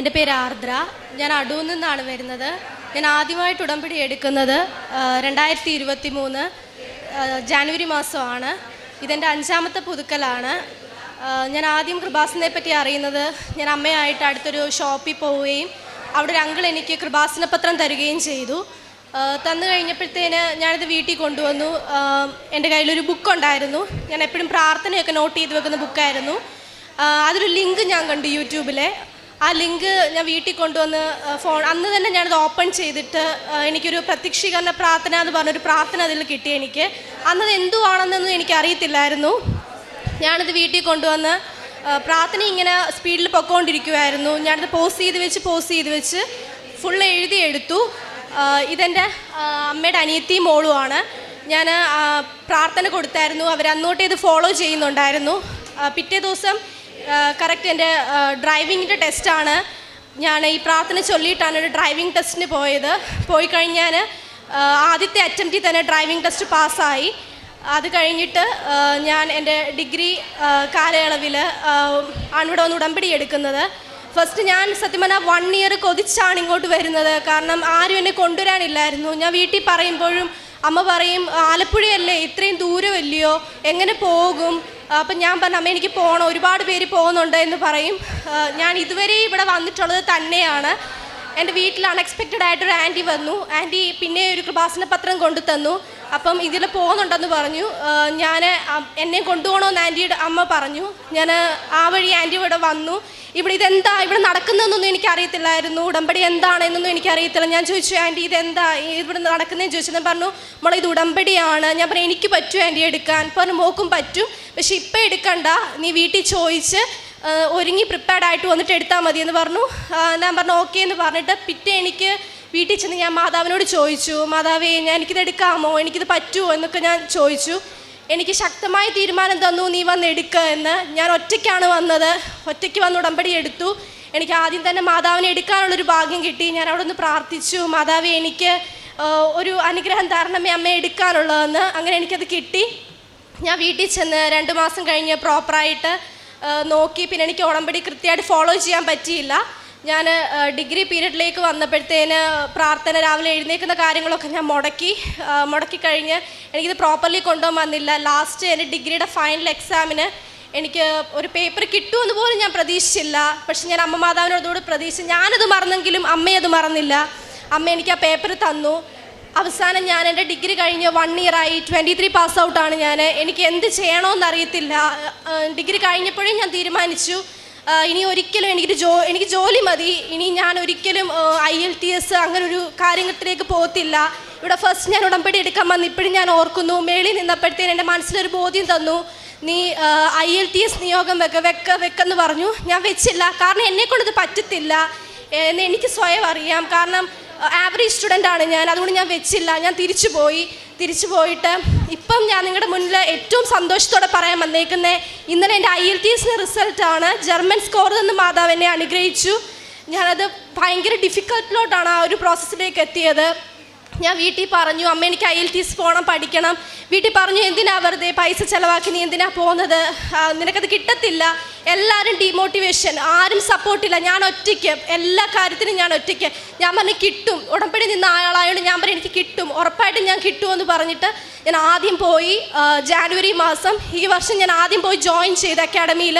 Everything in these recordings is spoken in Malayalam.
എന്റെ പേര് ആർദ്ര. ഞാൻ അടൂർ നിന്നാണ് വരുന്നത്. ഞാൻ ആദ്യമായിട്ട് ഉടമ്പടി എടുക്കുന്നത് രണ്ടായിരത്തി ഇരുപത്തി മൂന്ന് ജാനുവരി മാസമാണ്. ഇതെന്റെ അഞ്ചാമത്തെ പുതുക്കലാണ്. ഞാൻ ആദ്യം കൃപാസനെ പറ്റി അറിയുന്നത് ഞാൻ അമ്മയായിട്ട് അടുത്തൊരു ഷോപ്പിൽ പോവുകയും അവിടെ ഒരു അങ്കിൾ എനിക്ക് കൃപാസന പത്രം തരികയും ചെയ്തു. തന്നു കഴിഞ്ഞപ്പോഴത്തേന് ഞാനിത് വീട്ടിൽ കൊണ്ടുവന്നു. എന്റെ കയ്യിലൊരു ബുക്ക് ഉണ്ടായിരുന്നു ഞാൻ എപ്പോഴും പ്രാർത്ഥനയൊക്കെ നോട്ട് ചെയ്ത് വെക്കുന്ന ബുക്കായിരുന്നു. അതൊരു ലിങ്ക് ഞാൻ കണ്ടു യൂട്യൂബിലെ. ആ ലിങ്ക് ഞാൻ വീട്ടിൽ കൊണ്ടുവന്ന് ഫോൺ അന്ന് തന്നെ ഞാനത് ഓപ്പൺ ചെയ്തിട്ട് എനിക്കൊരു പ്രത്യക്ഷീകരണ പ്രാർത്ഥന എന്ന് പറഞ്ഞൊരു പ്രാർത്ഥന അതിൽ കിട്ടി എനിക്ക്. അന്നത് എന്തുവാണെന്നൊന്നും എനിക്ക് അറിയത്തില്ലായിരുന്നു. ഞാനിത് വീട്ടിൽ കൊണ്ടുവന്ന് പ്രാർത്ഥന ഇങ്ങനെ സ്പീഡിൽ പൊക്കോണ്ടിരിക്കുമായിരുന്നു ഞാനത് പോസ് ചെയ്ത് വെച്ച് പോസ് ചെയ്ത് വെച്ച് ഫുൾ എഴുതി എടുത്തു. ഇതെന്റെ അമ്മയുടെ അനിയത്തിയും മോളുമാണ്. ഞാൻ പ്രാർത്ഥന കൊടുത്തായിരുന്നു. അവർ അങ്ങോട്ട് ഇത് ഫോളോ ചെയ്യുന്നുണ്ടായിരുന്നു പിറ്റേ ദിവസം കറക്റ്റ് എന്റെ ഡ്രൈവിങ്ങിന്റെ ടെസ്റ്റാണ് ഞാൻ ഈ പ്രാർത്ഥന ചൊല്ലിയിട്ടാണ് ഒരു ഡ്രൈവിംഗ് ടെസ്റ്റിന് പോയത്. പോയി കഴിഞ്ഞാൽ ആദ്യത്തെ അറ്റംപ്റ്റിൽ തന്നെ ഡ്രൈവിംഗ് ടെസ്റ്റ് പാസ്സായി. അത് കഴിഞ്ഞിട്ട് ഞാൻ എന്റെ ഡിഗ്രി കാലയളവിൽ ആണ് ഇവിടെ വന്ന് ഉടമ്പടി എടുക്കുന്നത്. ഫസ്റ്റ് ഞാൻ സത്യം പറഞ്ഞാൽ വൺ ഇയർ കൊതിച്ചാണ് ഇങ്ങോട്ട് വരുന്നത്. കാരണം ആരും എന്നെ കൊണ്ടുവരാനില്ലായിരുന്നു. ഞാൻ വീട്ടിൽ പറയുമ്പോഴും അമ്മ പറയും ആലപ്പുഴയല്ലേ ഇത്രയും ദൂരമല്ലയോ? എങ്ങനെ പോകും? അപ്പം ഞാൻ പറഞ്ഞു അമ്മ എനിക്ക് പോകണം ഒരുപാട് പേര് പോകുന്നുണ്ട് എന്ന് പറയും. ഞാൻ ഇതുവരെ ഇവിടെ വന്നിട്ടുള്ളത് തന്നെയാണ്. എന്റെ വീട്ടിൽ അൺഎക്സ്പെക്റ്റഡ് ആയിട്ടൊരു ആന്റി വന്നു. ആന്റി പിന്നെ ഒരു കൃപാസന പത്രം കൊണ്ടു തന്നു. അപ്പം ഇതിൽ പോകുന്നുണ്ടെന്ന് പറഞ്ഞു. ഞാൻ എന്നെ കൊണ്ടുപോകണമെന്ന് ആന്റിയുടെ അമ്മ പറഞ്ഞു. ഞാൻ ആ വഴി ആന്റി ഇവിടെ വന്നു. ഇവിടെ ഇതെന്താ? ഇവിടെ നടക്കുന്നതെന്നൊന്നും എനിക്കറിയത്തില്ലായിരുന്നു. ഉടമ്പടി എന്താണെന്നൊന്നും എനിക്കറിയത്തില്ല. ഞാൻ ചോദിച്ചു ആന്റി ഇതെന്താ? ഇവിടെ നടക്കുന്നതെന്ന് ചോദിച്ചു. ഞാൻ പറഞ്ഞു മോളെ ഇത് ഉടമ്പടിയാണ്. ഞാൻ പറഞ്ഞു എനിക്ക് പറ്റും ആന്റി എടുക്കാൻ. പറഞ്ഞു മോക്കും പറ്റും. പക്ഷെ ഇപ്പം എടുക്കണ്ട. നീ വീട്ടിൽ ചോദിച്ച് ഒരുങ്ങി പ്രിപ്പയർഡ് ആയിട്ട് വന്നിട്ട് എടുത്താൽ മതി എന്ന് പറഞ്ഞു. ഞാൻ പറഞ്ഞു ഓക്കെ എന്ന് പറഞ്ഞിട്ട് പിറ്റേ എനിക്ക് വീട്ടിൽ ചെന്ന് ഞാൻ മാതാവിനോട് ചോദിച്ചു. മാതാവേ ഞാൻ എനിക്കിത് എടുക്കാമോ? എനിക്കിത് പറ്റുമോ? എന്നൊക്കെ ഞാൻ ചോദിച്ചു. എനിക്ക് ശക്തമായ തീരുമാനം തന്നു നീ വന്ന് എടുക്കുക എന്ന്. ഞാൻ ഒറ്റയ്ക്കാണ് വന്നത്. ഒറ്റയ്ക്ക് വന്ന് ഉടമ്പടി എടുത്തു. എനിക്ക് ആദ്യം തന്നെ മാതാവിനെ എടുക്കാനുള്ളൊരു ഭാഗ്യം കിട്ടി. ഞാൻ അവിടെ ഒന്ന് പ്രാർത്ഥിച്ചു. മാതാവേ എനിക്ക് ഒരു അനുഗ്രഹം തരണമേ അമ്മയെ എടുക്കാനുള്ളതെന്ന്. അങ്ങനെ എനിക്കത് കിട്ടി. ഞാൻ വീട്ടിൽ ചെന്ന് രണ്ട് മാസം കഴിഞ്ഞ് പ്രോപ്പറായിട്ട് നോക്കി. പിന്നെ എനിക്ക് ഉടമ്പടി കൃത്യമായിട്ട് ഫോളോ ചെയ്യാൻ പറ്റിയില്ല. ഞാൻ ഡിഗ്രി പീരീഡിലേക്ക് വന്നപ്പോഴത്തേന് പ്രാർത്ഥന രാവിലെ എഴുന്നേൽക്കുന്ന കാര്യങ്ങളൊക്കെ ഞാൻ മുടക്കി മുടക്കി കഴിഞ്ഞ് എനിക്കിത് പ്രോപ്പർലി കൊണ്ടുപോകാൻ വന്നില്ല. ലാസ്റ്റ് എന്റെ ഡിഗ്രിയുടെ ഫൈനൽ എക്സാമിന് എനിക്ക് ഒരു പേപ്പർ കിട്ടുമെന്ന് പോലും ഞാൻ പ്രതീക്ഷിച്ചില്ല. പക്ഷെ ഞാൻ അമ്മ മാതാവിനോടുകൂടി പ്രതീക്ഷിച്ചു ഞാനത് മറന്നെങ്കിലും അമ്മയത് മറന്നില്ല. അമ്മ എനിക്ക് ആ പേപ്പർ തന്നു. അവസാനം ഞാൻ എന്റെ ഡിഗ്രി കഴിഞ്ഞ് വൺ ഇയർ ആയി ട്വന്റി ത്രീ പാസ് ഔട്ടാണ് ഞാൻ. എനിക്ക് എന്ത് ചെയ്യണമെന്ന് അറിയത്തില്ല. ഡിഗ്രി കഴിഞ്ഞപ്പോഴേ ഞാൻ തീരുമാനിച്ചു. ഇനി ഒരിക്കലും എനിക്കൊരു ജോ എനിക്ക് ജോലി മതി. ഇനി ഞാൻ ഒരിക്കലും ഐ എൽ ടി എസ് അങ്ങനെ ഒരു കാര്യത്തിലേക്ക് പോകത്തില്ല. ഇവിടെ ഫസ്റ്റ് ഞാൻ ഉടമ്പടി എടുക്കാൻ വന്ന് ഇപ്പോഴും ഞാൻ ഓർക്കുന്നു. മേളിൽ നിന്നപ്പോഴത്തേന് എന്റെ മനസ്സിലൊരു ബോധ്യം തന്നു. നീ ഐ എൽ ടി എസ് നിയോഗം വെക്ക വെക്ക വെക്കെന്ന് പറഞ്ഞു. ഞാൻ വെച്ചില്ല. കാരണം എന്നെ കൊണ്ടത് പറ്റത്തില്ല. എന്ന് എനിക്ക് സ്വയം അറിയാം. കാരണം ആവറേജ് സ്റ്റുഡന്റ് ആണ് ഞാൻ. അതുകൊണ്ട് ഞാൻ വെച്ചില്ല. ഞാൻ തിരിച്ചു പോയി. തിരിച്ചു പോയിട്ട് ഇപ്പം ഞാൻ നിങ്ങളുടെ മുന്നിൽ ഏറ്റവും സന്തോഷത്തോടെ പറയാൻ വന്നേക്കുന്നത് ഇന്നലെ എന്റെ ഐ എൽ ടി എസിന്റെ റിസൾട്ടാണ് ജർമ്മൻ സ്കോർ നിന്ന് മാതാവ് എന്നെ അനുഗ്രഹിച്ചു. ഞാനത് ഭയങ്കര ഡിഫിക്കൽട്ടിലോട്ടാണ് ആ ഒരു പ്രോസസ്സിലേക്ക് എത്തിയത്. ഞാൻ വീട്ടിൽ പറഞ്ഞു അമ്മ എനിക്ക് ഐ എൽ ടി എസ് പോകണം പഠിക്കണം. വീട്ടിൽ പറഞ്ഞു എന്തിനാ വെറുതെ പൈസ ചിലവാക്കി നീ എന്തിനാ പോകുന്നത്? നിനക്കത് കിട്ടത്തില്ല. എല്ലാവരും ഡീമോട്ടിവേഷൻ ആരും സപ്പോർട്ടില്ല ഞാൻ ഒറ്റയ്ക്ക്. എല്ലാ കാര്യത്തിനും ഞാൻ ഒറ്റയ്ക്ക്. ഞാൻ പറഞ്ഞു കിട്ടും. ഉടമ്പടി നിന്ന ആളായതുകൊണ്ട് ഞാൻ പറഞ്ഞു എനിക്ക് കിട്ടും. ഉറപ്പായിട്ടും ഞാൻ കിട്ടുമെന്ന് പറഞ്ഞിട്ട് ഞാൻ ആദ്യം പോയി ജാനുവരി മാസം ഈ വർഷം ഞാൻ ആദ്യം പോയി ജോയിൻ ചെയ്ത് അക്കാഡമിയിൽ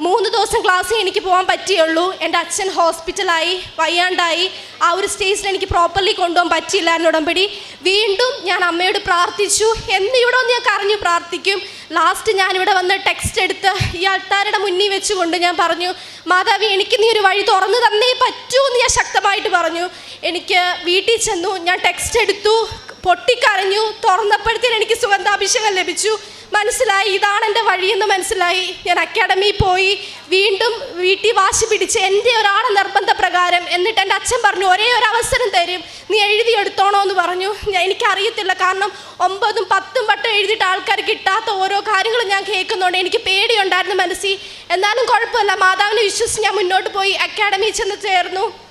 മൂന്ന് ദിവസം ക്ലാസ്സിൽ എനിക്ക് പോകാൻ പറ്റിയുള്ളൂ. എന്റെ അച്ഛൻ ഹോസ്പിറ്റലായി വയ്യാണ്ടായി. ആ ഒരു സ്റ്റേജിൽ എനിക്ക് പ്രോപ്പർലി കൊണ്ടുപോകാൻ പറ്റിയില്ലായിരുന്നു ഉടമ്പടി. വീണ്ടും ഞാൻ അമ്മയോട് പ്രാർത്ഥിച്ചു. എന്ന് ഇവിടെ ഒന്ന് ഞാൻ കരഞ്ഞു പ്രാർത്ഥിക്കും? ലാസ്റ്റ് ഞാനിവിടെ വന്ന് ടെക്സ്റ്റ് എടുത്ത് ഈ ആൾക്കാരുടെ മുന്നിൽ വെച്ചുകൊണ്ട് ഞാൻ പറഞ്ഞു മാതാവി എനിക്ക് നീ ഒരു വഴി തുറന്നു തന്നേ പറ്റൂ എന്ന് ഞാൻ ശക്തമായിട്ട് പറഞ്ഞു. എനിക്ക് വീട്ടിൽ ചെന്നു ഞാൻ ടെക്സ്റ്റ് എടുത്തു. പൊട്ടിക്കരഞ്ഞു. തുറന്നപ്പോഴത്തേന് എനിക്ക് സുഗന്ധാഭിഷേകം ലഭിച്ചു. മനസ്സിലായി ഇതാണ് എന്റെ വഴിയെന്ന് മനസ്സിലായി. ഞാൻ അക്കാഡമിയിൽ പോയി. വീണ്ടും വീട്ടിൽ വാശി പിടിച്ച് എന്റെ ഒരാളെ നിർബന്ധപ്രകാരം എന്നിട്ട് എന്റെ അച്ഛൻ പറഞ്ഞു ഒരേ ഒരു അവസരം തരും. നീ എഴുതിയെടുത്തോണോ എന്ന് പറഞ്ഞു. ഞാൻ എനിക്കറിയത്തില്ല. കാരണം ഒമ്പതും പത്തും വട്ടം എഴുതിയിട്ട് ആൾക്കാർ കിട്ടാത്ത ഓരോ കാര്യങ്ങളും ഞാൻ കേൾക്കുന്നുണ്ട് എനിക്ക് പേടിയുണ്ടായിരുന്നു മനസ്സിൽ. എന്നാലും കുഴപ്പമില്ല. മാതാവിനെ വിശ്വസിച്ച് ഞാൻ മുന്നോട്ട് പോയി. അക്കാഡമിയിൽ ചെന്ന് ചേർന്നു.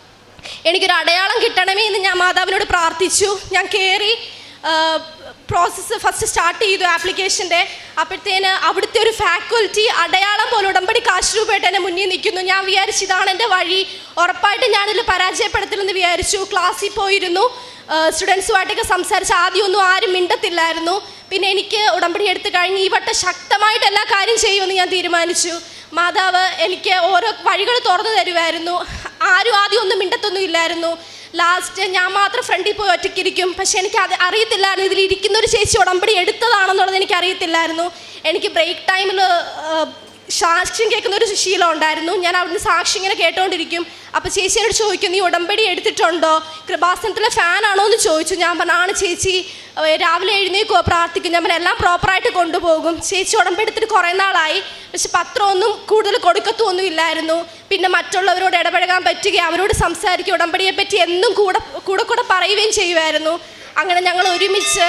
എനിക്കൊരു അടയാളം കിട്ടണമേ എന്ന് ഞാൻ മാതാവിനോട് പ്രാർത്ഥിച്ചു. ഞാൻ കയറി പ്രോസസ്സ് ഫസ്റ്റ് സ്റ്റാർട്ട് ചെയ്തു ആപ്ലിക്കേഷന്റെ അപ്പോഴത്തേന് അവിടുത്തെ ഒരു ഫാക്കൽറ്റി അടയാളം പോലെ ഉടമ്പടി കാശ് രൂപയായിട്ട് എന്നെ മുന്നിൽ നിൽക്കുന്നു. ഞാൻ വിചാരിച്ചു ഇതാണ് എന്റെ വഴി. ഉറപ്പായിട്ട് ഞാനിതിൽ പരാജയപ്പെടുത്തില്ലെന്ന് വിചാരിച്ചു. ക്ലാസ്സിൽ പോയിരുന്നു. സ്റ്റുഡൻസുമായിട്ടൊക്കെ സംസാരിച്ച് ആദ്യമൊന്നും ആരും മിണ്ടത്തില്ലായിരുന്നു. പിന്നെ എനിക്ക് ഉടമ്പടി എടുത്തു കഴിഞ്ഞ് ഈ വട്ടം ശക്തമായിട്ട് എല്ലാ കാര്യം ചെയ്യുമെന്ന് ഞാൻ തീരുമാനിച്ചു. മാതാവ് എനിക്ക് ഓരോ വഴികൾ തുറന്നു തരുമായിരുന്നു. ആരും ആദ്യം ഒന്നും മിണ്ടത്തൊന്നും ഇല്ലായിരുന്നു. ലാസ്റ്റ് ഞാൻ മാത്രം ഫ്രണ്ടിൽ പോയി ഒറ്റയ്ക്കിരിക്കും. പക്ഷെ എനിക്ക് അത് അറിയത്തില്ലായിരുന്നു. ഇതിൽ ഇരിക്കുന്ന ഒരു ചേച്ചി ഉടമ്പടി എടുത്തതാണെന്നുള്ളത് എനിക്ക് അറിയത്തില്ലായിരുന്നു. എനിക്ക് ബ്രേക്ക് ടൈമിൽ സാക്ഷ്യം കേൾക്കുന്ന ഒരു ശീലം ഉണ്ടായിരുന്നു. ഞാൻ അവിടുന്ന് സാക്ഷി ഇങ്ങനെ കേട്ടോണ്ടിരിക്കും. അപ്പോൾ ചേച്ചിയോട് ചോദിക്കും നീ ഉടമ്പടി എടുത്തിട്ടുണ്ടോ? കൃപാസനത്തിലെ ആണോ? എന്ന് ചോദിച്ചു. ഞാൻ പറഞ്ഞു ആണ് ചേച്ചി. രാവിലെ എഴുന്നേക്കോ പ്രാർത്ഥിക്കും ഞാൻ പറഞ്ഞു എല്ലാം പ്രോപ്പറായിട്ട് കൊണ്ടുപോകും. ചേച്ചി ഉടമ്പടി എടുത്തിട്ട് കുറേ നാളായി. പക്ഷെ പത്രമൊന്നും കൂടുതൽ കൊടുക്കത്തൊന്നും ഇല്ലായിരുന്നു. പിന്നെ മറ്റുള്ളവരോട് ഇടപഴകാൻ പറ്റുകയും അവരോട് സംസാരിക്കുക ഉടമ്പടിയെ പറ്റി എന്നും കൂടെ കൂടെ കൂടെ പറയുകയും ചെയ്യുമായിരുന്നു അങ്ങനെ ഞങ്ങൾ ഒരുമിച്ച്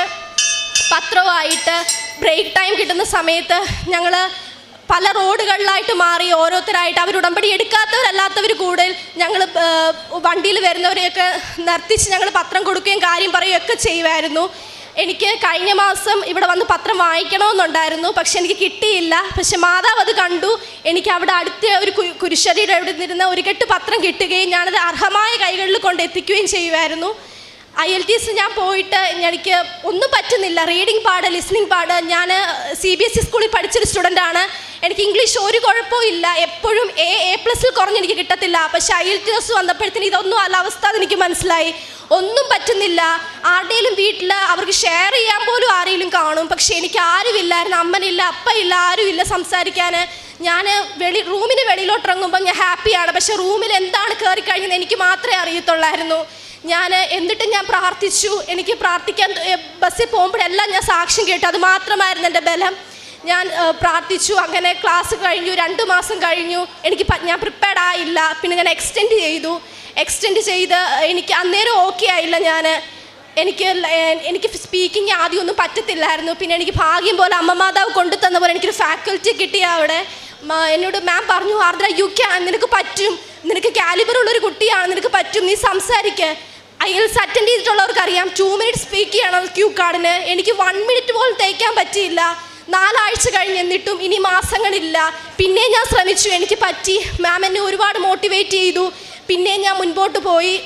പത്രവുമായിട്ട് ബ്രേക്ക് ടൈം കിട്ടുന്ന സമയത്ത് ഞങ്ങൾ പല റോഡുകളിലായിട്ട് മാറി ഓരോരുത്തരായിട്ട് അവർ ഉടമ്പടി എടുക്കാത്തവരല്ലാത്തവർ കൂടുതൽ ഞങ്ങൾ വണ്ടിയിൽ വരുന്നവരെയൊക്കെ നിർത്തിച്ച് ഞങ്ങൾ പത്രം കൊടുക്കുകയും കാര്യം പറയുകയും ഒക്കെ ചെയ്യുമായിരുന്നു. എനിക്ക് കഴിഞ്ഞ മാസം ഇവിടെ വന്ന് പത്രം വായിക്കണമെന്നുണ്ടായിരുന്നു പക്ഷെ എനിക്ക് കിട്ടിയില്ല. പക്ഷെ മാതാവ് അത് കണ്ടു. എനിക്ക് അവിടെ അടുത്ത ഒരു കുരിശടിയുടെ അവിടെ നിന്നിരുന്ന ഒരു കെട്ട് പത്രം കിട്ടുകയും ഞാനത് അർഹമായ കൈകളിൽ കൊണ്ട് എത്തിക്കുകയും ചെയ്യുമായിരുന്നു. ഐ എൽ ടി എസ് ഞാൻ പോയിട്ട് എനിക്ക് ഒന്നും പറ്റുന്നില്ല. റീഡിങ് പാട് ലിസ്ണിംഗ് പാട്. ഞാൻ സി ബി എസ് ഇ സ്കൂളിൽ പഠിച്ചൊരു സ്റ്റുഡന്റാണ്. എനിക്ക് ഇംഗ്ലീഷ് ഒരു കുഴപ്പവും ഇല്ല. എപ്പോഴും എ എ പ്ലസിൽ കുറഞ്ഞ് എനിക്ക് കിട്ടത്തില്ല. പക്ഷേ ഐ എൽ ടി എസ് വന്നപ്പോഴത്തേന് ഇതൊന്നും അല്ല അവസ്ഥ എനിക്ക് മനസ്സിലായി. ഒന്നും പറ്റുന്നില്ല. ആരുടെയും വീട്ടിൽ അവർക്ക് ഷെയർ ചെയ്യാൻ പോലും ആരെങ്കിലും കാണും. പക്ഷേ എനിക്ക് ആരുമില്ലായിരുന്നു അമ്മനില്ല അപ്പയില്ല ആരുമില്ല സംസാരിക്കാൻ. ഞാൻ വെളി റൂമിന് വെളിയിലോട്ട് ഇറങ്ങുമ്പോൾ ഞാൻ ഹാപ്പിയാണ് പക്ഷേ റൂമിൽ എന്താണ് കയറി കഴിഞ്ഞത് എനിക്ക് മാത്രമേ അറിയത്തുള്ളായിരുന്നു. ഞാൻ എന്നിട്ട് ഞാൻ പ്രാർത്ഥിച്ചു. എനിക്ക് പ്രാർത്ഥിക്കാൻ ബസ്സിൽ പോകുമ്പോഴെല്ലാം ഞാൻ സാക്ഷ്യം കേട്ടു. അത് മാത്രമായിരുന്നു എന്റെ ബലം. ഞാൻ പ്രാർത്ഥിച്ചു അങ്ങനെ ക്ലാസ് കഴിഞ്ഞു രണ്ട് മാസം കഴിഞ്ഞു. എനിക്ക് ഞാൻ പ്രിപ്പയർഡ് ആയില്ല. പിന്നെ ഞാൻ എക്സ്റ്റെൻഡ് ചെയ്തു. എക്സ്റ്റെൻഡ് ചെയ്ത് എനിക്ക് അന്നേരം ഓക്കെ ആയില്ല ഞാൻ എനിക്ക് എനിക്ക് സ്പീക്കിംഗ് ആദ്യം ഒന്നും പറ്റത്തില്ലായിരുന്നു. പിന്നെ എനിക്ക് ഭാഗ്യം പോലെ അമ്മ മാതാവ് കൊണ്ടു തന്ന പോലെ എനിക്കൊരു ഫാക്കൽറ്റി കിട്ടിയ അവിടെ. എന്നോട് മാം പറഞ്ഞു ആർദ്ര യു ക്യാൻ നിനക്ക് പറ്റും. നിനക്ക് കാലിബർ ഉള്ളൊരു കുട്ടിയാണ്. നിനക്ക് പറ്റും. നീ സംസാരിക്കുക ഐഎൽസ് അറ്റൻഡ് ചെയ്തിട്ടുള്ളവർക്ക് അറിയാം ടു മിനിറ്റ് സ്പീക്ക് ചെയ്യണം ക്യൂ കാർഡിന്. എനിക്ക് വൺ മിനിറ്റ് പോലും തേക്കാൻ പറ്റിയില്ല. നാലാഴ്ച കഴിഞ്ഞ് എന്നിട്ടും ഇനി മാസങ്ങളില്ല. പിന്നെ ഞാൻ ശ്രമിച്ചു. എനിക്ക് പറ്റി. മാം എന്നെ ഒരുപാട് മോട്ടിവേറ്റ് ചെയ്തു. പിന്നെ ഞാൻ മുൻപോട്ട് പോയി.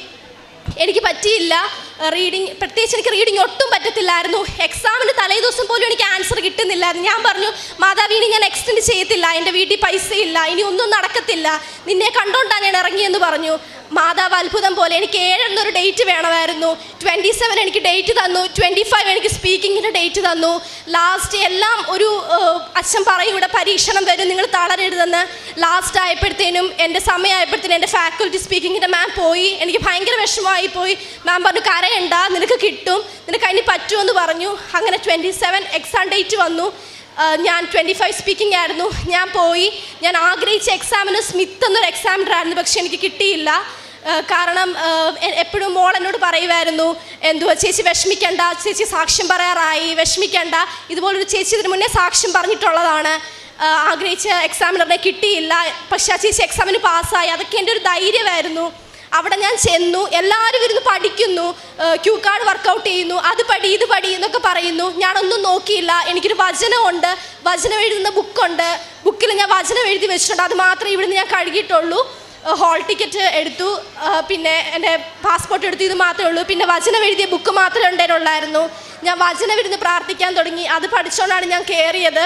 എനിക്ക് പറ്റിയില്ല. റീഡിങ് പ്രത്യേകിച്ച് എനിക്ക് റീഡിങ് ഒട്ടും പറ്റത്തില്ലായിരുന്നു. എക്സാമിന് തലേ ദിവസം പോലും എനിക്ക് ആൻസർ കിട്ടുന്നില്ലായിരുന്നു. ഞാൻ പറഞ്ഞു മാതാവി ഇനി ഞാൻ എക്സ്റ്റെൻഡ് ചെയ്യത്തില്ല. എന്റെ വീട്ടിൽ പൈസ ഇല്ല ഇനി ഒന്നും നടക്കത്തില്ല. നിന്നെ കണ്ടോണ്ടാണ് ഞാൻ ഇറങ്ങിയെന്ന് പറഞ്ഞു. മാതാവ് അത്ഭുതം പോലെ എനിക്ക് ഏഴെന്നൊരു ഡേറ്റ് വേണമായിരുന്നു. ട്വന്റി സെവൻ എനിക്ക് ഡേറ്റ് തന്നു. ട്വന്റി ഫൈവ് എനിക്ക് സ്പീക്കിങ്ങിന്റെ ഡേറ്റ് തന്നു. ലാസ്റ്റ് എല്ലാം ഒരു അച്ഛൻ പറയും ഇവിടെ പരീക്ഷണം വരും. നിങ്ങൾ തളരരുതെന്ന്. ലാസ്റ്റ് ആയപ്പോഴത്തേനും എന്റെ സമയമായപ്പോഴത്തേനും എന്റെ ഫാക്കൽറ്റി സ്പീക്കിങ്ങിന്റെ മാം പോയി. എനിക്ക് ഭയങ്കര വിഷമമായി പോയി മാം പറഞ്ഞു കരയണ്ട നിനക്ക് കിട്ടും നിനക്ക് അതിന് പറ്റുമെന്ന് പറഞ്ഞു. അങ്ങനെ ട്വന്റി സെവൻ എക്സാം ഡേറ്റ് വന്നു ഞാൻ ട്വന്റി ഫൈവ് സ്പീക്കിംഗ് ആയിരുന്നു. ഞാൻ പോയി. ഞാൻ ആഗ്രഹിച്ച എക്സാമിന് സ്മിത്ത് എന്നൊരു എക്സാമിനർ ആയിരുന്നു പക്ഷെ എനിക്ക് കിട്ടിയില്ല. കാരണം എപ്പോഴും മോൾ എന്നോട് പറയുമായിരുന്നു എന്തുവാ ചേച്ചി വിഷമിക്കണ്ട ചേച്ചി സാക്ഷ്യം പറയാറായി വിഷമിക്കണ്ട. ഇതുപോലൊരു ചേച്ചി ഇതിന് മുന്നേ സാക്ഷ്യം പറഞ്ഞിട്ടുള്ളതാണ്. ആഗ്രഹിച്ച എക്സാമിനറിനെ കിട്ടിയില്ല. പക്ഷെ ആ ചേച്ചി എക്സാമിന് പാസ്സായി അതൊക്കെ എന്റെ ഒരു ധൈര്യമായിരുന്നു. അവിടെ ഞാൻ ചെന്നു എല്ലാവരും ഇരുന്ന് പഠിക്കുന്നു ക്യൂ കാർഡ് വർക്കൗട്ട് ചെയ്യുന്നു അത് പടി ഇത് പടി എന്നൊക്കെ പറയുന്നു. ഞാനൊന്നും നോക്കിയില്ല. എനിക്കൊരു വചനമുണ്ട്. വചനം എഴുതുന്ന ബുക്കുണ്ട്. ബുക്കിൽ ഞാൻ വചനം എഴുതി വെച്ചിട്ടുണ്ട്. അത് മാത്രമേ ഇവിടുന്ന് ഞാൻ കഴുകിയിട്ടുള്ളൂ. ഹോൾ ടിക്കറ്റ് എടുത്തു. പിന്നെ എന്റെ പാസ്പോർട്ട് എടുത്തു. ഇത് മാത്രമേ ഉള്ളൂ. പിന്നെ വചനം എഴുതിയ ബുക്ക് മാത്രമേ ഉണ്ടായിരുന്നുള്ളായിരുന്നു. ഞാൻ വചനം ഇരുന്ന് പ്രാർത്ഥിക്കാൻ തുടങ്ങി. അത് പഠിച്ചുകൊണ്ടാണ് ഞാൻ കയറിയത്.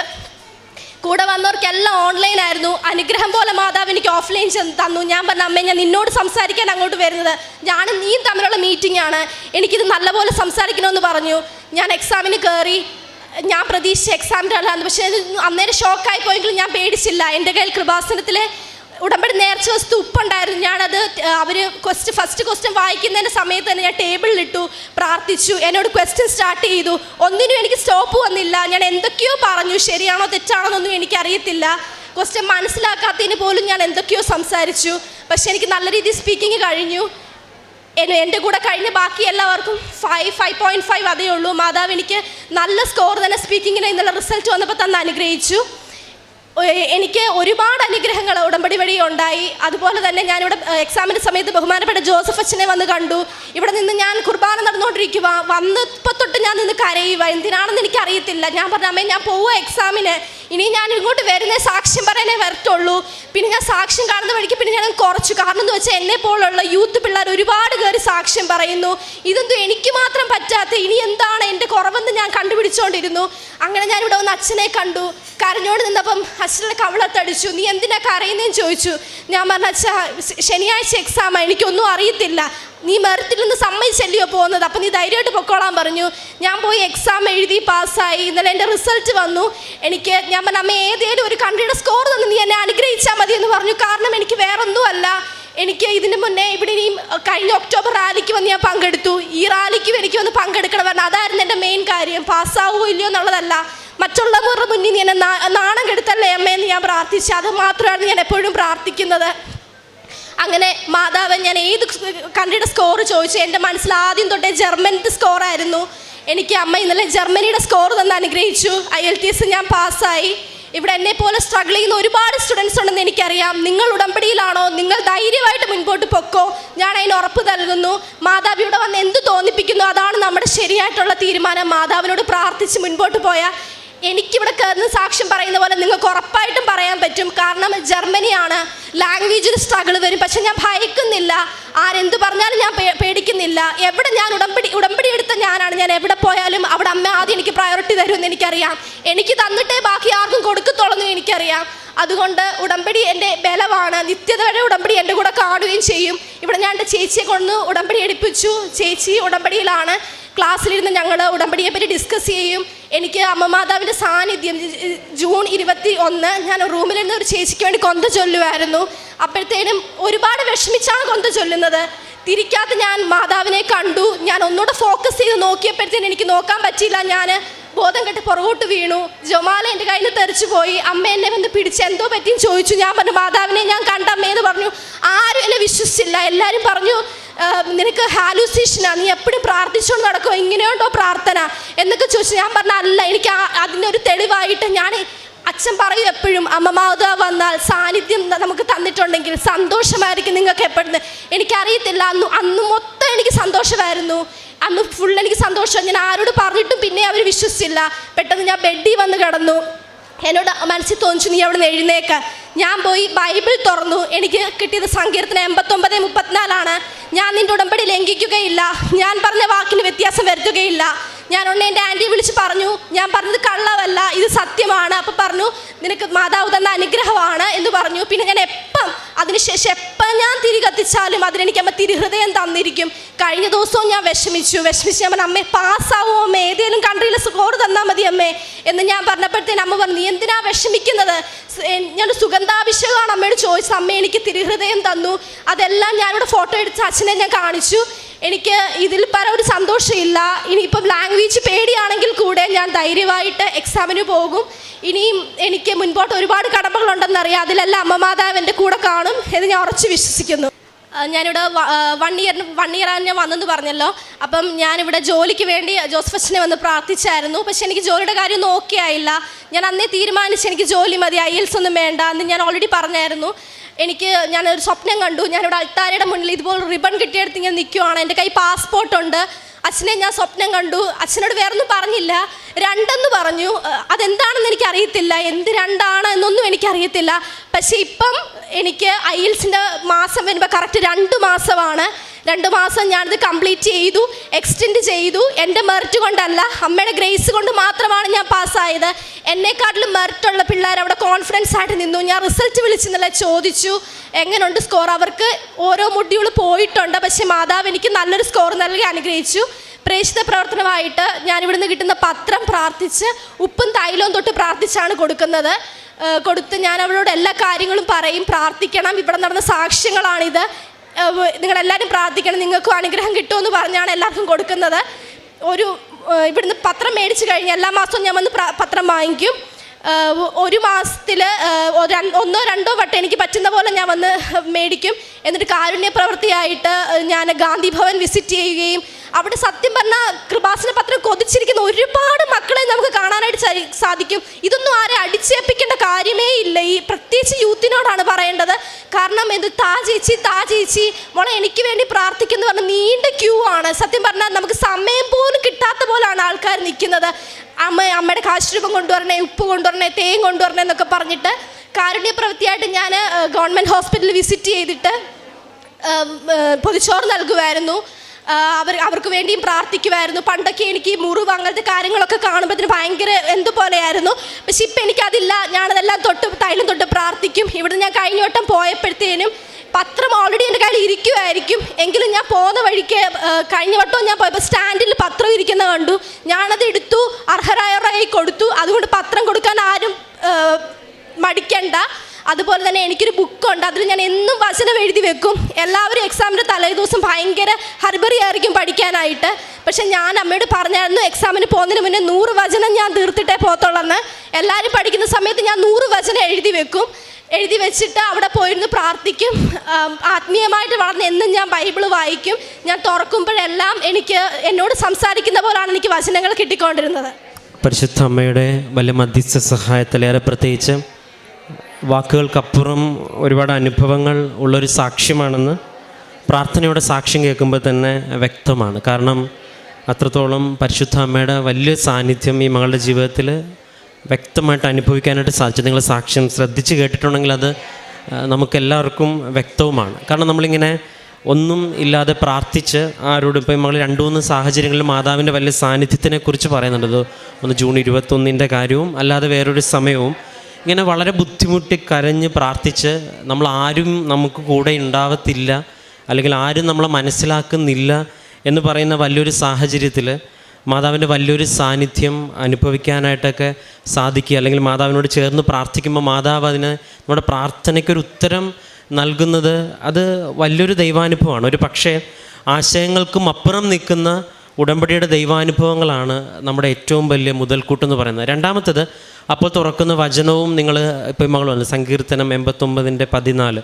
കൂടെ വന്നവർക്കെല്ലാം ഓൺലൈൻ ആയിരുന്നു. അനുഗ്രഹം പോലെ മാതാവ് എനിക്ക് ഓഫ്ലൈൻ തന്നു. ഞാൻ പറഞ്ഞ അമ്മേ ഞാൻ നിന്നോട് സംസാരിക്കാൻ അങ്ങോട്ട് വരുന്നത്. ഞാനും നീയും തമ്മിലുള്ള മീറ്റിംഗ് ആണ്. എനിക്കിത് നല്ലപോലെ സംസാരിക്കണമെന്ന് പറഞ്ഞു. ഞാൻ എക്സാമിന് കയറി ഞാൻ പ്രതീക്ഷിച്ച എക്സാമിന്റെ ആളാണ് പക്ഷേ അന്നേരം ഷോക്കായി പോയെങ്കിലും ഞാൻ പേടിച്ചില്ല. എന്റെ കയ്യിൽ കൃപാസനത്തിലെ ഉടമ്പടി നേർച്ച വസ്തു ഉപ്പുണ്ടായിരുന്നു. ഞാനത് അവർ ക്വസ്റ്റ് ഫസ്റ്റ് ക്വസ്റ്റ്യൻ വായിക്കുന്നതിന്റെ സമയത്ത് തന്നെ ഞാൻ ടേബിളിലിട്ടു പ്രാർത്ഥിച്ചു എന്നോട് ക്വസ്റ്റ്യൻ സ്റ്റാർട്ട് ചെയ്തു. ഒന്നിനും എനിക്ക് സ്റ്റോപ്പ് വന്നില്ല. ഞാൻ എന്തൊക്കെയോ പറഞ്ഞു. ശരിയാണോ തെറ്റാണോ എന്നൊന്നും എനിക്കറിയത്തില്ല. ക്വസ്റ്റ്യൻ മനസ്സിലാക്കാത്തതിന് പോലും ഞാൻ എന്തൊക്കെയോ സംസാരിച്ചു. പക്ഷെ എനിക്ക് നല്ല രീതിയിൽ സ്പീക്കിംഗ് കഴിഞ്ഞു. എന്റെ കൂടെ കഴിഞ്ഞ ബാക്കി എല്ലാവർക്കും ഫൈവ് ഫൈവ് പോയിന്റ് ഫൈവ് അതേ ഉള്ളൂ. മാതാവ് എനിക്ക് നല്ല സ്കോർ തന്നെ സ്പീക്കിങ്ങിന് ഇന്നുള്ള റിസൾട്ട് വന്നപ്പോൾ തന്നെ അനുഗ്രഹിച്ചു. എനിക്ക് ഒരുപാട് അനുഗ്രഹങ്ങൾ ഉടമ്പടി വഴി ഉണ്ടായി. അതുപോലെ തന്നെ ഞാനിവിടെ എക്സാമിന്റെ സമയത്ത് ബഹുമാനപ്പെട്ട ജോസഫ് അച്ഛനെ വന്ന് കണ്ടു. ഇവിടെ നിന്ന് ഞാൻ കുർബാന നടന്നുകൊണ്ടിരിക്കുക വന്നപ്പോൾ തൊട്ട് ഞാൻ നിന്ന് കരയുക എന്തിനാണെന്ന് എനിക്കറിയത്തില്ല. ഞാൻ പറഞ്ഞ അമ്മേ ഞാൻ പോവുക എക്സാമിന് ഇനി ഞാൻ ഇങ്ങോട്ട് വരുന്ന സാക്ഷ്യം പറയാനേ വരത്തുള്ളൂ. പിന്നെ ഞാൻ സാക്ഷ്യം കാണുന്ന വഴിക്ക് പിന്നെ ഞാൻ കുറച്ചു കാരണം എന്ന് വെച്ചാൽ എന്നെ പോലുള്ള യൂത്ത് പിള്ളേർ ഒരുപാട് കയറി സാക്ഷ്യം പറയുന്നു. ഇതെന്തോ എനിക്ക് മാത്രം പറ്റാത്ത ഇനി എന്താണ് എന്റെ കുറവെന്ന് ഞാൻ കണ്ടുപിടിച്ചുകൊണ്ടിരുന്നു അങ്ങനെ ഞാൻ ഇവിടെ വന്ന് അച്ഛനെ കണ്ടു. കരഞ്ഞോട് നിന്നപ്പം അച്ഛനെ കവളത്തടിച്ചു. നീ എന്തിനാ കരയുന്നതെന്ന് ചോദിച്ചു? ഞാൻ പറഞ്ഞ അച്ഛാ ശനിയാഴ്ച എക്സാമാണ് എനിക്കൊന്നും അറിയത്തില്ല. നീ മെറിറ്റിൽ നിന്ന് സമ്മതിച്ചല്ലയോ പോകുന്നത്? അപ്പം നീ ധൈര്യമായിട്ട് പൊക്കോളാൻ പറഞ്ഞു. ഞാൻ പോയി എക്സാം എഴുതി പാസ്സായി. ഇന്നലെ എന്റെ റിസൾട്ട് വന്നു. എനിക്ക് ഞാൻ പറഞ്ഞ അമ്മ ഏതേലും ഒരു കൺട്രിയുടെ സ്കോർ തന്നെ നീ എന്നെ അനുഗ്രഹിച്ചാൽ മതി എന്ന് പറഞ്ഞു. കാരണം എനിക്ക് വേറൊന്നുമല്ല. എനിക്ക് ഇതിന് മുന്നേ ഇവിടെ ഇനിയും കഴിഞ്ഞ ഒക്ടോബർ റാലിക്ക് വന്ന് ഞാൻ പങ്കെടുത്തു. ഈ റാലിക്കും എനിക്ക് വന്ന് പങ്കെടുക്കണം പറഞ്ഞു അതായിരുന്നു എന്റെ മെയിൻ കാര്യം. പാസ്സാവുമോ ഇല്ലയോ എന്നുള്ളതല്ല. മറ്റുള്ളവരുടെ മുന്നിൽ നീ എന്നെ നാണം കെടുത്തല്ലേ അമ്മയെന്ന് ഞാൻ പ്രാർത്ഥിച്ചു. അത് മാത്രമാണ് ഞാൻ എപ്പോഴും പ്രാർത്ഥിക്കുന്നത്. അങ്ങനെ മാതാവ് ഞാൻ ഏത് കൺട്രിയുടെ സ്കോർ ചോദിച്ചു? എന്റെ മനസ്സിൽ ആദ്യം തൊട്ടേ ജർമ്മനിയുടെ സ്കോറായിരുന്നു എനിക്ക് അമ്മ ഇന്നലെ ജർമ്മനിയുടെ സ്കോർ തന്ന് അനുഗ്രഹിച്ചു. ഐ എൽ ടി എസ് ഞാൻ പാസ്സായി. ഇവിടെ എന്നെ പോലെ സ്ട്രഗിൾ ചെയ്യുന്ന ഒരുപാട് സ്റ്റുഡൻസ് ഉണ്ടെന്ന് എനിക്കറിയാം. നിങ്ങൾ ഉടമ്പടിയിലാണോ? നിങ്ങൾ ധൈര്യമായിട്ട് മുൻപോട്ട് പൊക്കോ? ഞാൻ അതിന് ഉറപ്പ് നൽകുന്നു. മാതാവ് ഇവിടെ വന്ന് എന്ത് തോന്നിപ്പിക്കുന്നു? അതാണ് നമ്മുടെ ശരിയായിട്ടുള്ള തീരുമാനം. മാതാവിനോട് പ്രാർത്ഥിച്ച് മുൻപോട്ട് പോയാൽ എനിക്കിവിടെ കയറുന്ന സാക്ഷ്യം പറയുന്ന പോലെ നിങ്ങൾക്ക് ഉറപ്പായിട്ടും പറയാൻ പറ്റും. കാരണം ജർമ്മനിയാണ് ലാംഗ്വേജിൽ സ്ട്രഗിൾ വരും. പക്ഷെ ഞാൻ ഭയക്കുന്നില്ല. ആരെന്ത് പറഞ്ഞാലും ഞാൻ പേടിക്കുന്നില്ല. എവിടെ ഞാൻ ഉടമ്പടി ഉടമ്പടി എടുത്ത ഞാനാണ്. ഞാൻ എവിടെ പോയാലും അവിടെ അമ്മ ആദ്യം എനിക്ക് പ്രയോറിറ്റി തരുമെന്ന് എനിക്കറിയാം. എനിക്ക് തന്നിട്ടേ ബാക്കി ആർക്കും കൊടുക്കത്തുള്ളൂ എനിക്കറിയാം. അതുകൊണ്ട് ഉടമ്പടി എന്റെ ബലമാണ്. നിത്യത വരെ ഉടമ്പടി എന്റെ കൂടെ കാണുകയും ചെയ്യും. ഇവിടെ ഞാൻ എന്റെ ചേച്ചിയെ കൊണ്ട് ഉടമ്പടി എടുപ്പിച്ചു. ചേച്ചി ഉടമ്പടിയിലാണ്. ക്ലാസ്സിലിരുന്ന് ഞങ്ങൾ ഉടമ്പടിയെ പറ്റി ഡിസ്കസ് ചെയ്യും. എനിക്ക് അമ്മമാതാവിന്റെ സാന്നിധ്യം ജൂൺ ഇരുപത്തി ഒന്ന് ഞാൻ റൂമിലിരുന്ന് ഒരു ചേച്ചിക്ക് വേണ്ടി കൊന്ത ചൊല്ലുമായിരുന്നു അപ്പോഴത്തേനും ഒരുപാട് വിഷമിച്ചാണ് കൊന്ത ചൊല്ലുന്നത്. തിരിക്കാത്ത ഞാൻ മാതാവിനെ കണ്ടു. ഞാൻ ഒന്നുകൂടെ ഫോക്കസ് ചെയ്ത് നോക്കിയപ്പോഴത്തേനും എനിക്ക് നോക്കാൻ പറ്റിയില്ല. ഞാൻ ബോധം കെട്ട് പുറകോട്ട് വീണു. ജൊമാല എന്റെ കയ്യിൽ നിന്ന് തെറിച്ചു പോയി. അമ്മ എന്നെ വന്ന് പിടിച്ച് എന്തോ പറ്റിയും ചോദിച്ചു. ഞാൻ പറഞ്ഞു മാതാവിനെ ഞാൻ കണ്ടമ്മേന്ന് പറഞ്ഞു. ആരും എന്നെ വിശ്വസിച്ചില്ല. എല്ലാവരും പറഞ്ഞു "ആ, നിനക്ക് ഹാലൂസിഷനാണ് നീ എപ്പോഴും പ്രാർത്ഥിച്ചുകൊണ്ട് നടക്കുമോ ഇങ്ങനെയുണ്ടോ പ്രാർത്ഥന? എന്നൊക്കെ ചോദിച്ചു. ഞാൻ പറഞ്ഞ അല്ല എനിക്ക് അതിനൊരു തെളിവായിട്ട് ഞാൻ അച്ഛൻ പറയും എപ്പോഴും അമ്മ വന്നാൽ സാന്നിധ്യം നമുക്ക് തന്നിട്ടുണ്ടെങ്കിൽ സന്തോഷമായിരിക്കും നിങ്ങൾക്ക് എപ്പോഴും. എനിക്കറിയത്തില്ല അന്ന് അന്ന് മൊത്തം എനിക്ക് സന്തോഷമായിരുന്നു. അന്ന് ഫുൾ എനിക്ക് സന്തോഷം. ഞാൻ ആരോട് പറഞ്ഞിട്ടും പിന്നെ അവർ വിശ്വസിച്ചില്ല. പെട്ടെന്ന് ഞാൻ ബെഡിൽ വന്ന് കിടന്നു. എന്നോട് മനസ്സിൽ തോന്നിച്ചു നീ അവിടെ നിന്ന് എഴുന്നേക്ക്. ഞാൻ പോയി ബൈബിൾ തുറന്നു. എനിക്ക് കിട്ടിയത് സങ്കീർത്തനം എൺപത്തൊമ്പത് മുപ്പത്തിനാലാണ്. ഞാൻ നിന്റെ ഉടമ്പടി ലംഘിക്കുകയില്ല. ഞാൻ പറഞ്ഞ വാക്കിന് വ്യത്യാസം വരുത്തുകയില്ല. ഞാൻ ഉടനെ എന്റെ ആന്റിയെ വിളിച്ച് പറഞ്ഞു ഞാൻ പറഞ്ഞത് കള്ളവല്ല ഇത് സത്യമാണ്. അപ്പോൾ പറഞ്ഞു നിനക്ക് മാതാവ് തന്ന അനുഗ്രഹമാണ് എന്ന് പറഞ്ഞു. പിന്നെ ഞാൻ എപ്പം അതിനുശേഷം ഞാൻ തിരി കത്തിച്ചാലും അതിനെനിക്ക് അമ്മ തിരുഹൃദയം തന്നിരിക്കും. കഴിഞ്ഞ ദിവസവും ഞാൻ വിഷമിച്ചു. വിഷമിച്ച് പറഞ്ഞു അമ്മേ പാസ്സാവോ? അമ്മേ ഏതെങ്കിലും കൺട്രിയിൽ സ്കോർ തന്നാൽ മതി അമ്മേ. എന്ന് ഞാൻ പറഞ്ഞപ്പോഴത്തേന് അമ്മ പറഞ്ഞു നീ എന്തിനാ വിഷമിക്കുന്നത്? ഞാൻ സുഗന്ധാഭിഷേകമാണ് അമ്മയോട് ചോദിച്ചത്. അമ്മ എനിക്ക് തിരുഹൃദയം തന്നു. അതെല്ലാം ഞാനിവിടെ ഫോട്ടോ എടുത്ത് അച്ഛനെ ഞാൻ കാണിച്ചു. എനിക്ക് ഇതിൽ പല ഒരു സന്തോഷമില്ല. ഇനിയിപ്പം ലാംഗ്വേജ് പേടിയാണെങ്കിൽ കൂടെ ഞാൻ ധൈര്യമായിട്ട് എക്സാമിന് പോകും. ഇനിയും എനിക്ക് മുൻപോട്ട് ഒരുപാട് കടമകളുണ്ടെന്നറിയാം. അതിലെല്ലാം അമ്മമാതാവ് എന്റെ കൂടെ കാണും എന്ന് ഞാൻ ഉറച്ചു വിശ്വസിക്കുന്നു. ഞാനിവിടെ വൺ ഇയറിന് വൺ ഇയർ ഞാൻ വന്നെന്ന് പറഞ്ഞല്ലോ. അപ്പം ഞാനിവിടെ ജോലിക്ക് വേണ്ടി ജോസഫ് അച്ഛനെ വന്ന് പ്രാർത്ഥിച്ചായിരുന്നു. പക്ഷെ എനിക്ക് ജോലിയുടെ കാര്യം ഓക്കെ ആയില്ല. ഞാൻ അന്നേ തീരുമാനിച്ച് എനിക്ക് ജോലി മതി ഐ എൽസ് ഒന്നും വേണ്ട എന്ന് ഞാൻ ഓൾറെഡി പറഞ്ഞായിരുന്നു. എനിക്ക് ഞാനൊരു സ്വപ്നം കണ്ടു. ഞാനിവിടെ അൾത്താരയുടെ മുന്നിൽ ഇതുപോലെ റിബൺ കിട്ടിയെടുത്ത് ഇങ്ങനെ നിൽക്കുവാണ് എന്റെ കൈ പാസ്പോർട്ടുണ്ട് അച്ഛനെ ഞാൻ സ്വപ്നം കണ്ടു. അച്ഛനോട് വേറൊന്നും പറഞ്ഞില്ല. രണ്ടെന്ന് പറഞ്ഞു. അതെന്താണെന്ന് എനിക്ക് അറിയത്തില്ല എന്ത് രണ്ടാണ് എന്നൊന്നും എനിക്കറിയത്തില്ല. പക്ഷേ ഇപ്പം എനിക്ക് ഐൽസിന്റെ മാസം വരുമ്പോൾ കറക്റ്റ് രണ്ട് മാസമാണ്. രണ്ട് മാസം ഞാനിത് കംപ്ലീറ്റ് ചെയ്തു എക്സ്റ്റെൻഡ് ചെയ്തു. എന്റെ മെറിറ്റ് കൊണ്ടല്ല അമ്മയുടെ ഗ്രേസ് കൊണ്ട് മാത്രമാണ് ഞാൻ പാസ്സായത് എന്നെക്കാട്ടിലും മെറിറ്റുള്ള പിള്ളേർ അവിടെ കോൺഫിഡൻസ് ആയിട്ട് നിന്നു. ഞാൻ റിസൾട്ട് വിളിച്ചെന്നല്ല ചോദിച്ചു എങ്ങനെയുണ്ട് സ്കോർ അവർക്ക് ഓരോ മുടികൾ പോയിട്ടുണ്ട്. പക്ഷേ മാതാവ് എനിക്ക് നല്ലൊരു സ്കോർ നൽകി അനുഗ്രഹിച്ചു. പ്രേക്ഷിത പ്രവർത്തനമായിട്ട് ഞാൻ ഇവിടുന്ന് കിട്ടുന്ന പത്രം പ്രാർത്ഥിച്ച് ഉപ്പും തൈലവും തൊട്ട് പ്രാർത്ഥിച്ചാണ് കൊടുക്കുന്നത്. കൊടുത്ത് ഞാൻ അവളോട് എല്ലാ കാര്യങ്ങളും പറയും. പ്രാർത്ഥിക്കണം. ഇവിടെ നടന്ന സാക്ഷ്യങ്ങളാണിത്. നിങ്ങളെല്ലാവരും പ്രാർത്ഥിക്കണം. നിങ്ങൾക്കും അനുഗ്രഹം കിട്ടുമെന്ന് പറഞ്ഞാണ് എല്ലാവർക്കും കൊടുക്കുന്നത്. ഒരു ഇവിടുന്ന് പത്രം മേടിച്ച് കഴിഞ്ഞ് എല്ലാ മാസവും ഞാൻ വന്ന് പത്രം വാങ്ങിക്കും. ഒരു മാസത്തിൽ ഒന്നോ രണ്ടോ വട്ടം എനിക്ക് പറ്റുന്ന പോലെ ഞാൻ വന്ന് മേടിക്കും. എന്നിട്ട് കാരുണ്യ പ്രവൃത്തിയായിട്ട് ഞാൻ ഗാന്ധി ഭവൻ വിസിറ്റ് ചെയ്യുകയും അവിടെ സത്യം പറഞ്ഞാൽ കൃപാസന പത്രം കൊതിച്ചിരിക്കുന്ന ഒരുപാട് മക്കളെ നമുക്ക് കാണാനായിട്ട് സാധിക്കും. ഇതൊന്നും ആരെ അടിച്ചേൽപ്പിക്കേണ്ട കാര്യമേ ഇല്ല. ഈ പ്രത്യേകിച്ച് യൂത്തിനോടാണ് പറയേണ്ടത്. കാരണം എന്ത്? താ ചേച്ചി താ ചേച്ചി. മോളെ എനിക്ക് വേണ്ടി പ്രാർത്ഥിക്കുന്നു പറഞ്ഞ നീണ്ട ക്യൂ ആണ്. സത്യം പറഞ്ഞാൽ നമുക്ക് സമയം പോലും കിട്ടാത്ത പോലാണ് ആൾക്കാർ നിൽക്കുന്നത്. അമ്മ അമ്മയുടെ കാശുരൂപം കൊണ്ടുവരണേ ഉപ്പ് കൊണ്ടുവരണേ തേൻ കൊണ്ടുവരണേ എന്നൊക്കെ പറഞ്ഞിട്ട് കാരുണ്യപ്രവൃത്തിയായിട്ട് ഞാൻ ഗവൺമെന്റ് ഹോസ്പിറ്റലിൽ വിസിറ്റ് ചെയ്തിട്ട് പൊതിച്ചോറ് നൽകുമായിരുന്നു അവർ അവർക്ക് വേണ്ടിയും പ്രാർത്ഥിക്കുമായിരുന്നു പണ്ടൊക്കെ എനിക്ക് ഈ മുറിവ് അങ്ങനത്തെ കാര്യങ്ങളൊക്കെ കാണുമ്പോഴത്തേന് ഭയങ്കര എന്തുപോലെയായിരുന്നു. പക്ഷെ ഇപ്പം എനിക്കതില്ല. ഞാനതെല്ലാം തൊട്ട് തൈലം തൊട്ട് പ്രാർത്ഥിക്കും. ഇവിടെ ഞാൻ കഴിഞ്ഞ വട്ടം പോയപ്പോഴത്തേനും പത്രം ഓൾറെഡി എന്റെ കയ്യിൽ ഇരിക്കുമായിരിക്കും എങ്കിലും ഞാൻ പോകുന്ന വഴിക്ക് കഴിഞ്ഞ വട്ടവും ഞാൻ പോയപ്പോൾ സ്റ്റാൻഡിൽ പത്രം ഇരിക്കുന്ന കണ്ടു. ഞാനത് എടുത്തു അർഹരായവരായി കൊടുത്തു. അതുകൊണ്ട് പത്രം കൊടുക്കാൻ ആരും മടിക്കണ്ട. അതുപോലെ തന്നെ എനിക്കൊരു ബുക്കുണ്ട്. അതിൽ ഞാൻ എന്നും വചനം എഴുതി വെക്കും. എല്ലാവരും എക്സാമിന്റെ തലേദിവസം ഭയങ്കര ഹർബറി ആയിരിക്കും പഠിക്കാനായിട്ട്. പക്ഷെ ഞാൻ അമ്മയോട് പറഞ്ഞായിരുന്നു എക്സാമിന് പോകുന്നതിന് മുന്നേ നൂറ് വചനം ഞാൻ തീർത്തിട്ടേ പോത്തുള്ളെന്ന് എല്ലാവരും പഠിക്കുന്ന സമയത്ത് ഞാൻ നൂറ് വചനം എഴുതി വെക്കും. എഴുതി വെച്ചിട്ട് അവിടെ പോയിരുന്ന് പ്രാർത്ഥിക്കും. ആത്മീയമായിട്ട് വളർന്ന് എന്നും ഞാൻ ബൈബിൾ വായിക്കും. ഞാൻ തുറക്കുമ്പോഴെല്ലാം എനിക്ക് എന്നോട് സംസാരിക്കുന്ന പോലാണ് എനിക്ക് വചനങ്ങൾ കിട്ടിക്കൊണ്ടിരുന്നത്. പരിശുദ്ധ അമ്മയുടെ വലിയ മധ്യസ്ഥ സഹായത്തിലേറെ പ്രത്യേകിച്ച് വാക്കുകൾക്കപ്പുറം ഒരുപാട് അനുഭവങ്ങൾ ഉള്ളൊരു സാക്ഷ്യമാണെന്ന് പ്രാർത്ഥനയുടെ സാക്ഷ്യം കേൾക്കുമ്പോൾ തന്നെ വ്യക്തമാണ്. കാരണം അത്രത്തോളം പരിശുദ്ധ അമ്മയുടെ വലിയ സാന്നിധ്യം ഈ മകളുടെ ജീവിതത്തിൽ വ്യക്തമായിട്ട് അനുഭവിക്കാനായിട്ട് സാധിച്ചു. നിങ്ങൾ സാക്ഷ്യം ശ്രദ്ധിച്ച് കേട്ടിട്ടുണ്ടെങ്കിൽ അത് നമുക്കെല്ലാവർക്കും വ്യക്തവുമാണ്. കാരണം നമ്മളിങ്ങനെ ഒന്നും ഇല്ലാതെ പ്രാർത്ഥിച്ച് ആരോടും ഇപ്പോൾ മകൾ രണ്ടു മൂന്ന് സാഹചര്യങ്ങളിൽ മാതാവിന്റെ വലിയ സാന്നിധ്യത്തിനെക്കുറിച്ച് പറയുന്നുണ്ട്. ഒന്ന് ജൂൺ ഇരുപത്തൊന്നിന്റെ കാര്യവും അല്ലാതെ വേറൊരു സമയവും ഇങ്ങനെ വളരെ ബുദ്ധിമുട്ടി കരഞ്ഞ് പ്രാർത്ഥിച്ച് നമ്മൾ ആരും നമുക്ക് കൂടെ ഉണ്ടാവത്തില്ല അല്ലെങ്കിൽ ആരും നമ്മളെ മനസ്സിലാക്കുന്നില്ല എന്ന് പറയുന്ന വലിയൊരു സാഹചര്യത്തിൽ മാതാവിന്റെ വലിയൊരു സാന്നിധ്യം അനുഭവിക്കാനായിട്ടൊക്കെ സാധിക്കുക അല്ലെങ്കിൽ മാതാവിനോട് ചേർന്ന് പ്രാർത്ഥിക്കുമ്പോൾ മാതാവ് അതിന് നമ്മുടെ പ്രാർത്ഥനയ്ക്കൊരു ഉത്തരം നൽകുന്നത് അത് വലിയൊരു ദൈവാനുഭവമാണ്. ഒരു പക്ഷേ ആശയങ്ങൾക്കും അപ്പുറം നിൽക്കുന്ന ഉടമ്പടിയുടെ ദൈവാനുഭവങ്ങളാണ് നമ്മുടെ ഏറ്റവും വലിയ മുതൽക്കൂട്ടെന്ന് പറയുന്നത്. രണ്ടാമത്തത് അപ്പോൾ തുറക്കുന്ന വചനവും നിങ്ങൾ ഇപ്പോൾ മകൾ പറഞ്ഞു സങ്കീർത്തനം എൺപത്തൊമ്പതിന്റെ പതിനാല്.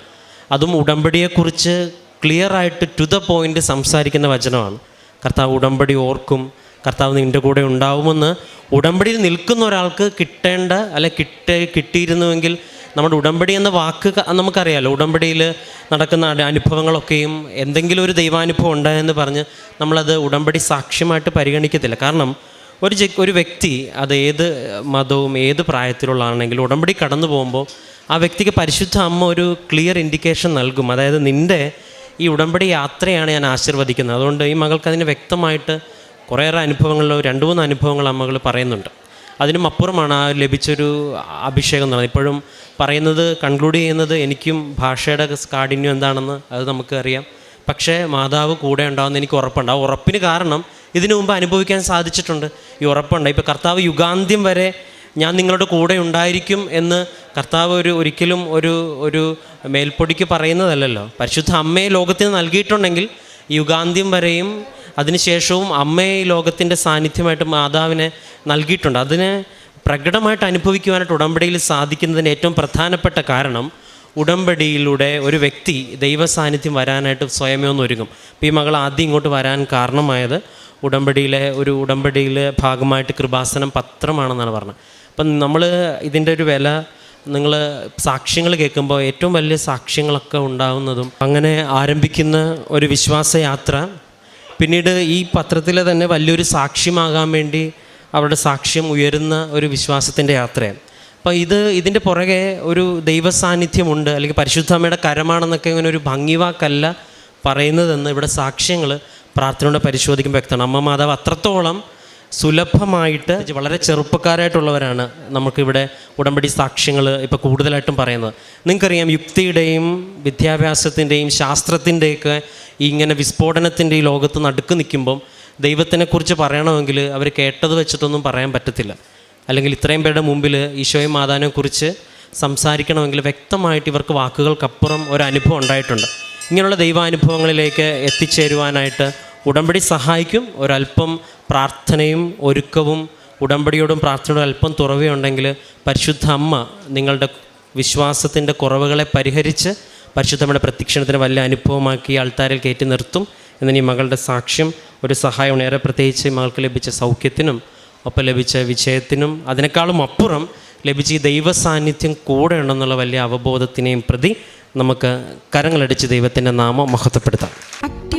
അതും ഉടമ്പടിയെക്കുറിച്ച് ക്ലിയർ ആയിട്ട് ടു ദ പോയിന്റ് സംസാരിക്കുന്ന വചനമാണ്. കർത്താവ് ഉടമ്പടി ഓർക്കും. കർത്താവ് നിന്റെ കൂടെ ഉണ്ടാവുമെന്ന് ഉടമ്പടിയിൽ നിൽക്കുന്ന ഒരാൾക്ക് കിട്ടേണ്ട അല്ലെ കിട്ട കിട്ടിയിരുന്നുവെങ്കിൽ നമ്മുടെ ഉടമ്പടി എന്ന വാക്ക് നമുക്കറിയാലോ. ഉടമ്പടിയിൽ നടക്കുന്ന അനുഭവങ്ങളൊക്കെയും എന്തെങ്കിലും ഒരു ദൈവാനുഭവം ഉണ്ടായെന്ന് പറഞ്ഞ് നമ്മളത് ഉടമ്പടി സാക്ഷ്യമായിട്ട് പരിഗണിക്കത്തില്ല. കാരണം ഒരു ഒരു വ്യക്തി അത് ഏത് മതവും ഏത് പ്രായത്തിലുള്ള ആണെങ്കിലും ഉടമ്പടി കടന്നു പോകുമ്പോൾ ആ വ്യക്തിക്ക് പരിശുദ്ധ അമ്മ ഒരു ക്ലിയർ ഇൻഡിക്കേഷൻ നൽകും. അതായത് നിന്റെ ഈ ഉടമ്പടി യാത്രയാണ് ഞാൻ ആശീർവദിക്കുന്നത്. അതുകൊണ്ട് ഈ മകൾക്ക് അതിന് വ്യക്തമായിട്ട് കുറേയേറെ അനുഭവങ്ങളിൽ രണ്ട് മൂന്ന് അനുഭവങ്ങൾ അമ്മകൾ പറയുന്നുണ്ട്. അതിനും അപ്പുറമാണ് ആ ലഭിച്ചൊരു അഭിഷേകം എന്ന് പറയുന്നത്. ഇപ്പോഴും പറയുന്നത് കൺക്ലൂഡ് ചെയ്യുന്നത് എനിക്കും ഭാഷയുടെ കാഠിന്യം എന്താണെന്ന് അത് നമുക്കറിയാം പക്ഷേ മാതാവ് കൂടെ ഉണ്ടാവുമെന്ന് എനിക്ക് ഉറപ്പുണ്ട്. ആ ഉറപ്പിന് കാരണം ഇതിനു മുമ്പ് അനുഭവിക്കാൻ സാധിച്ചിട്ടുണ്ട്. ഈ ഉറപ്പുണ്ട്. ഇപ്പോൾ കർത്താവ് യുഗാന്ത്യം വരെ ഞാൻ നിങ്ങളുടെ കൂടെ ഉണ്ടായിരിക്കും എന്ന് കർത്താവ് ഒരു ഒരിക്കലും ഒരു ഒരു മേൽപ്പൊടിക്ക് പറയുന്നതല്ലല്ലോ. പരിശുദ്ധ അമ്മയെ ലോകത്തിന് നൽകിയിട്ടുണ്ടെങ്കിൽ യുഗാന്ത്യം വരെയും അതിനുശേഷവും അമ്മയെ ലോകത്തിന്റെ സാന്നിധ്യമായിട്ട് മാതാവിനെ നൽകിയിട്ടുണ്ട്. അതിനെ പ്രകടമായിട്ട് അനുഭവിക്കുവാനായിട്ട് ഉടമ്പടിയിൽ സാധിക്കുന്നതിന് ഏറ്റവും പ്രധാനപ്പെട്ട കാരണം ഉടമ്പടിയിലൂടെ ഒരു വ്യക്തി ദൈവ സാന്നിധ്യം വരാനായിട്ട് സ്വയമേ ഒന്ന് ഒരുങ്ങും. ഈ മകൾ ആദ്യം ഇങ്ങോട്ട് വരാൻ കാരണമായത് ഉടമ്പടിയിലെ ഒരു ഉടമ്പടിയിലെ ഭാഗമായിട്ട് കൃപാസനം പത്രമാണെന്നാണ് പറഞ്ഞത്. അപ്പം നമ്മൾ ഇതിന്റെ ഒരു വില നിങ്ങൾ സാക്ഷ്യങ്ങൾ കേൾക്കുമ്പോൾ ഏറ്റവും വലിയ സാക്ഷ്യങ്ങളൊക്കെ ഉണ്ടാകുന്നതും അങ്ങനെ ആരംഭിക്കുന്ന ഒരു വിശ്വാസയാത്ര പിന്നീട് ഈ പത്രത്തിലെ തന്നെ വലിയൊരു സാക്ഷ്യമാകാൻ വേണ്ടി അവരുടെ സാക്ഷ്യം ഉയരുന്ന ഒരു വിശ്വാസത്തിന്റെ യാത്രയാണ്. അപ്പോൾ ഇത് ഇതിന്റെ പുറകെ ഒരു ദൈവ സാന്നിധ്യമുണ്ട് അല്ലെങ്കിൽ പരിശുദ്ധമ്മയുടെ കരമാണെന്നൊക്കെ ഇങ്ങനെ ഒരു ഭംഗിവാക്കല്ല പറയുന്നതെന്ന് ഇവിടെ സാക്ഷ്യങ്ങൾ പ്രാർത്ഥനയോടെ പരിശോധിക്കുമ്പോൾ വ്യക്തമാണ്. അമ്മ മാതാവ് അത്രത്തോളം സുലഭമായിട്ട് വളരെ ചെറുപ്പക്കാരായിട്ടുള്ളവരാണ് നമുക്കിവിടെ ഉടമ്പടി സാക്ഷ്യങ്ങൾ ഇപ്പോൾ കൂടുതലായിട്ടും പറയുന്നത്. നിങ്ങൾക്കറിയാം യുക്തിയുടെയും വിദ്യാഭ്യാസത്തിന്റെയും ശാസ്ത്രത്തിന്റെയൊക്കെ ഇങ്ങനെ വിസ്ഫോടനത്തിന്റെ ഈ ലോകത്ത് നടുക്ക് നിൽക്കുമ്പം ദൈവത്തിനെക്കുറിച്ച് പറയണമെങ്കിൽ അവർ കേട്ടത് വെച്ചിട്ടൊന്നും പറയാൻ പറ്റത്തില്ല. അല്ലെങ്കിൽ ഇത്രയും പേരുടെ മുമ്പിൽ ഈശോയും മാതാനെക്കുറിച്ച് സംസാരിക്കണമെങ്കിൽ വ്യക്തമായിട്ട് ഇവർക്ക് വാക്കുകൾക്കപ്പുറം ഒരു അനുഭവം ഉണ്ടായിട്ടുണ്ട്. ഇങ്ങനെയുള്ള ദൈവാനുഭവങ്ങളിലേക്ക് എത്തിച്ചേരുവാനായിട്ട് ഉടമ്പടി സഹായിക്കും ഒരല്പം പ്രാർത്ഥനയും ഒരുക്കവും ഉടമ്പടിയോടും പ്രാർത്ഥനയോടും അല്പം തുറവയുണ്ടെങ്കിൽ പരിശുദ്ധ അമ്മ നിങ്ങളുടെ വിശ്വാസത്തിന്റെ കുറവുകളെ പരിഹരിച്ച് പരിശുദ്ധമ്മയുടെ പ്രത്യക്ഷണത്തിന് വലിയ അനുഭവമാക്കി ആൾത്താരിൽ കയറ്റി നിർത്തും. എന്നീ മകളുടെ സാക്ഷ്യം ഒരു സഹായമാണ് ഏറെ പ്രത്യേകിച്ച് മകൾക്ക് ലഭിച്ച സൗഖ്യത്തിനും ഒപ്പം ലഭിച്ച വിജയത്തിനും അതിനേക്കാളും അപ്പുറം ലഭിച്ച ഈ ദൈവ സാന്നിധ്യം കൂടെ ഉണ്ടെന്നുള്ള വലിയ അവബോധത്തിനെയും പ്രതി നമുക്ക് കരങ്ങളടിച്ച് ദൈവത്തിന്റെ നാമം മഹത്വപ്പെടുത്താം.